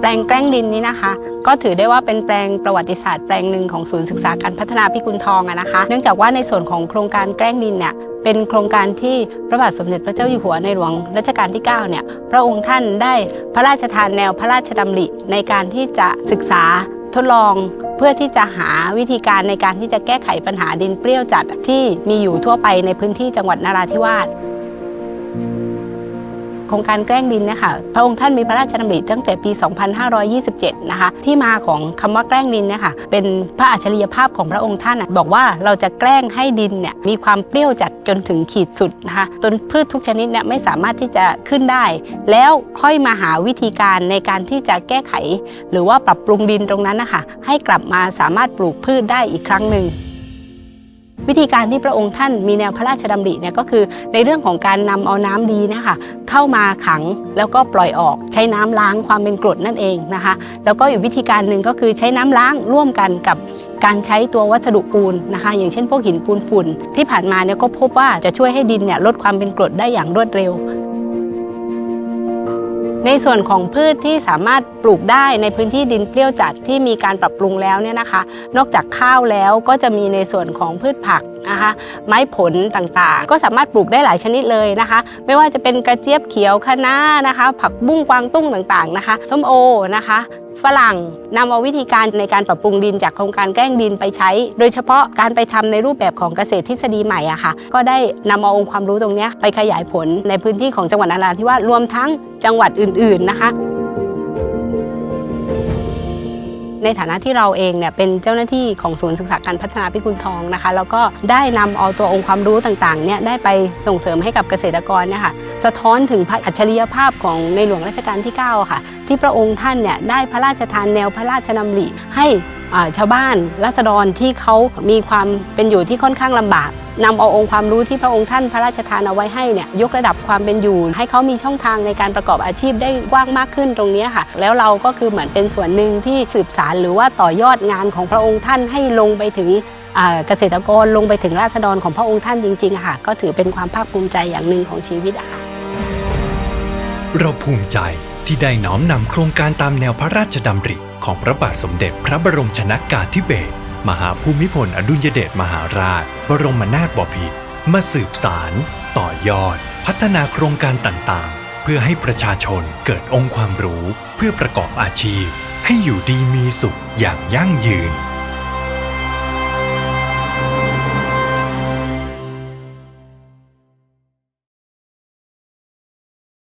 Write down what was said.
แปลงแกล้งดินนี้นะคะ ก็ถือได้ว่าเป็นแปลงประวัติศาสตร์แปลงหนึ่งของศูนย์ศึกษาการพัฒนาพิกุลทองอะนะคะ เนื่องจากว่าในส่วนของโครงการแกล้งดินเนี่ยเป็นโครงการที่พระบาทสมเด็จพระเจ้าอยู่หัวในหลวงรัชกาลที่9เนี่ยพระองค์ท่านได้พระราชทานแนวพระราชดำริในการที่จะศึกษาทดลองเพื่อที่จะหาวิธีการในการที่จะแก้ไขปัญหาดินเปรี้ยวจัดที่มีอยู่ทั่วไปในพื้นที่จังหวัดนราธิวาส โครงการแกล้งดินเนี่ยค่ะพระองค์ท่านมีพระราชดำริตั้งแต่ปี 2527 นะคะที่มาของคำว่าแกล้งดินเนี่ยค่ะเป็นพระอัจฉริยภาพของพระองค์ท่านบอกว่าเราจะแกล้งให้ดินเนี่ยมีความเปรี้ยวจัดจนถึงขีดสุดนะคะจนพืชทุกชนิดเนี่ยไม่สามารถที่จะขึ้นได้ แล้วค่อยมาหาวิธีการในการที่จะแก้ไข หรือว่าปรับปรุงดินตรงนั้นนะคะให้กลับมาสามารถปลูกพืชได้อีกครั้งหนึ่ง วิธีการที่พระองค์ท่านมีแนวพระราชดำริเนี่ยก็คือในเรื่องของการนำเอาน้ำดีนะคะเข้ามาขังแล้วก็ปล่อยออกใช้น้ำล้างความเป็นกรดนั่นเองนะคะแล้วก็อยู่วิธีการหนึ่งก็คือใช้น้ำล้างร่วมกันกับการใช้ตัววัสดุปูนนะคะ อย่างเช่นพวกหินปูนฝุ่น ที่ผ่านมาเนี่ยก็พบว่าจะช่วยให้ดินเนี่ยลดความเป็นกรดได้อย่างรวดเร็ว ในส่วนของพืชที่สามารถปลูกได้ในพื้นที่ดินเปรี้ยวจัดที่มีการปรับปรุงแล้วเนี่ยนะคะ นอกจากข้าวแล้วก็จะมีในส่วนของพืชผักนะคะไม้ผลต่างๆ ก็สามารถปลูกได้หลายชนิดเลยนะคะ ไม่ว่าจะเป็นกระเจี๊ยบเขียวคะน้านะคะ ผักบุ้งกวางตุ้งต่างๆนะคะส้มโอนะคะฝรั่งนำเอาวิธีการในการปรับปรุงดินจากโครงการแกล้งดินไปใช้ โดยเฉพาะการไปทำในรูปแบบของเกษตรทฤษฎีใหม่อะค่ะ ก็ได้นำเอาองค์ความรู้ตรงนี้ไปขยายผลในพื้นที่ของจังหวัดนราธิวาสรวมทั้งจังหวัดอื่น ๆนะคะ ในฐานะที่เราเองเนี่ยเป็นเจ้าหน้าที่ของศูนย์ศึกษาการพัฒนาพิกุลทองนะคะ แล้วก็ได้นำเอาตัวองค์ความรู้ต่างๆเนี่ยได้ไปส่งเสริมให้กับเกษตรกรเนี่ยค่ะสะท้อนถึงพระอัจฉริยภาพของในหลวงรัชกาลที่ 9 ค่ะ ที่พระองค์ท่านเนี่ยได้พระราชทานแนวพระราชดำริให้ ชาวบ้านรัษฎรที่เขามีความเป็นอยู่ที่ค่อนข้างลำบากนำเอาองค์ความรู้ที่พระองค์ท่านพระราชทานเอาไว้ให้เนี่ยยกระดับความเป็นอยู่ ให้เขามีช่องทางในการประกอบอาชีพได้กว้างมากขึ้นตรงนี้ค่ะ แล้วเราก็คือเหมือนเป็นส่วนหนึ่งที่สืบสารหรือว่าต่อยอดงานของพระองค์ท่านให้ลงไปถึงเกษตรกรลงไปถึงราษฎรของพระองค์ท่านจริงๆค่ะ ก็ถือเป็นความภาคภูมิใจอย่างหนึ่งของชีวิตอะค่ะเราภูมิใจที่ได้น้อมนำโครงการตามแนวพระราชดำริ ของพระบาทสมเด็จพระบรมชนากาธิเบศรมหาภูมิพลอดุลยเดชมหาราช บรมนาถบพิตรมาสืบสาร ต่อยอด พัฒนาโครงการต่างๆ เพื่อให้ประชาชนเกิดองค์ความรู้ เพื่อประกอบอาชีพ ให้อยู่ดีมีสุขอย่างยั่งยืน